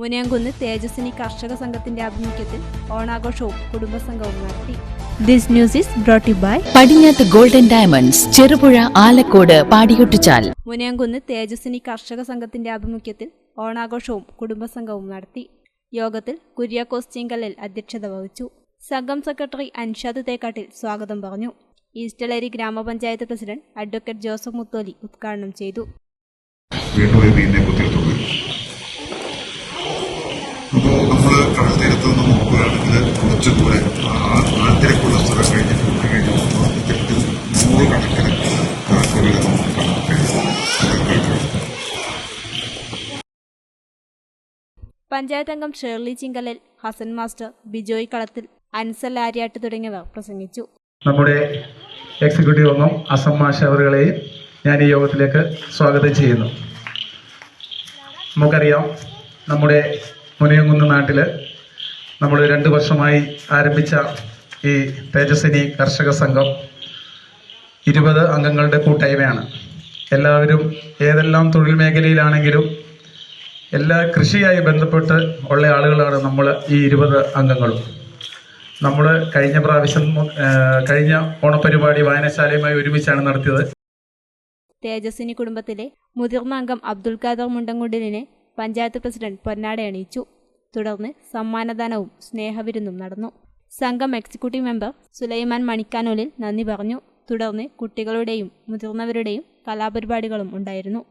മുനിയംകുന്ന് തേജസ്വിനി കർഷക സംഘത്തിന്റെ ആഭിമുഖ്യത്തിൽ ഓണാഘോഷവും കുടുംബസംഘവും നടത്തി. This news is brought by Padinjath golden diamonds Cherupuzha Alakode Padiyottuchal Muniyankunnu Tejaswini കർഷക സംഘത്തിന്റെ ആഭിമുഖ്യത്തിൽ ഓണാഘോഷവും കുടുംബസംഘവും നടത്തി. യോഗത്തിൽ കുര്യാക്കോസ് ചിങ്കലിൽ അധ്യക്ഷത വഹിച്ചു. സംഘം സെക്രട്ടറി അൻഷാദ് തേക്കാട്ടിൽ സ്വാഗതം പറഞ്ഞു. ഈസ്റ്റലേരി ഗ്രാമപഞ്ചായത്ത് പ്രസിഡന്റ് അഡ്വക്കേറ്റ് ജോസഫ് മുത്തോലി ഉദ്ഘാടനം ചെയ്തു. പഞ്ചായത്ത് അംഗം ഷേർലി ചിങ്കലിൽ ഹസൻ മാസ്റ്റർ ബിജോയ് കളത്തിൽ അൻസൽ ആര്യാട്ട് തുടങ്ങിയവർ പ്രസംഗിച്ചു. നമ്മുടെ എക്സിക്യൂട്ടീവ് അംഗം അസം മാഷ അവരുകളെയും ഞാൻ ഈ യോഗത്തിലേക്ക് സ്വാഗതം ചെയ്യുന്നു. നമുക്കറിയാം നമ്മുടെ മുനയങ്കുന്ന് നാട്ടിൽ നമ്മൾ രണ്ട് വർഷമായി ആരംഭിച്ച ഈ തേജസ്വിനി കർഷക സംഘം ഇരുപത് അംഗങ്ങളുടെ കൂട്ടായ്മയാണ്. എല്ലാവരും ഏതെല്ലാം തൊഴിൽ മേഖലയിലാണെങ്കിലും എല്ലാ കൃഷിയായി ബന്ധപ്പെട്ട് ഉള്ള ആളുകളാണ് നമ്മൾ ഈ ഇരുപത് അംഗങ്ങളും. നമ്മൾ കഴിഞ്ഞ പ്രാവശ്യം കഴിഞ്ഞ ഓണപരിപാടി വായനശാലയുമായി ഒരുമിച്ചാണ് നടത്തിയത്. തേജസ്വിനി കുടുംബത്തിലെ മുതിർന്ന അംഗം അബ്ദുൽ ഖാദർ മുണ്ടൻകുണ്ടിലിനെ പഞ്ചായത്ത് പ്രസിഡന്റ് പൊന്നാട അണിയിച്ചു തുടർന്ന് സമ്മാനദാനവും സ്നേഹവിരുന്നും നടന്നു. സംഘം എക്സിക്യൂട്ടീവ് മെമ്പർ സുലൈമാൻ മണിക്കാനൂലിൽ നന്ദി പറഞ്ഞു. തുടർന്ന് കുട്ടികളുടെയും മുതിർന്നവരുടെയും കലാപരിപാടികളും ഉണ്ടായിരുന്നു.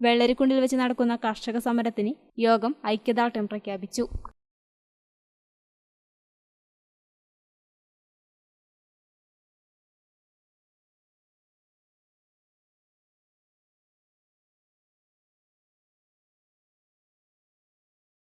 വെള്ളരിക്കുണ്ടിൽ വെച്ച് നടക്കുന്ന കർഷക സമരത്തിന് യോഗം ഐക്യദാർഢ്യം പ്രഖ്യാപിച്ചു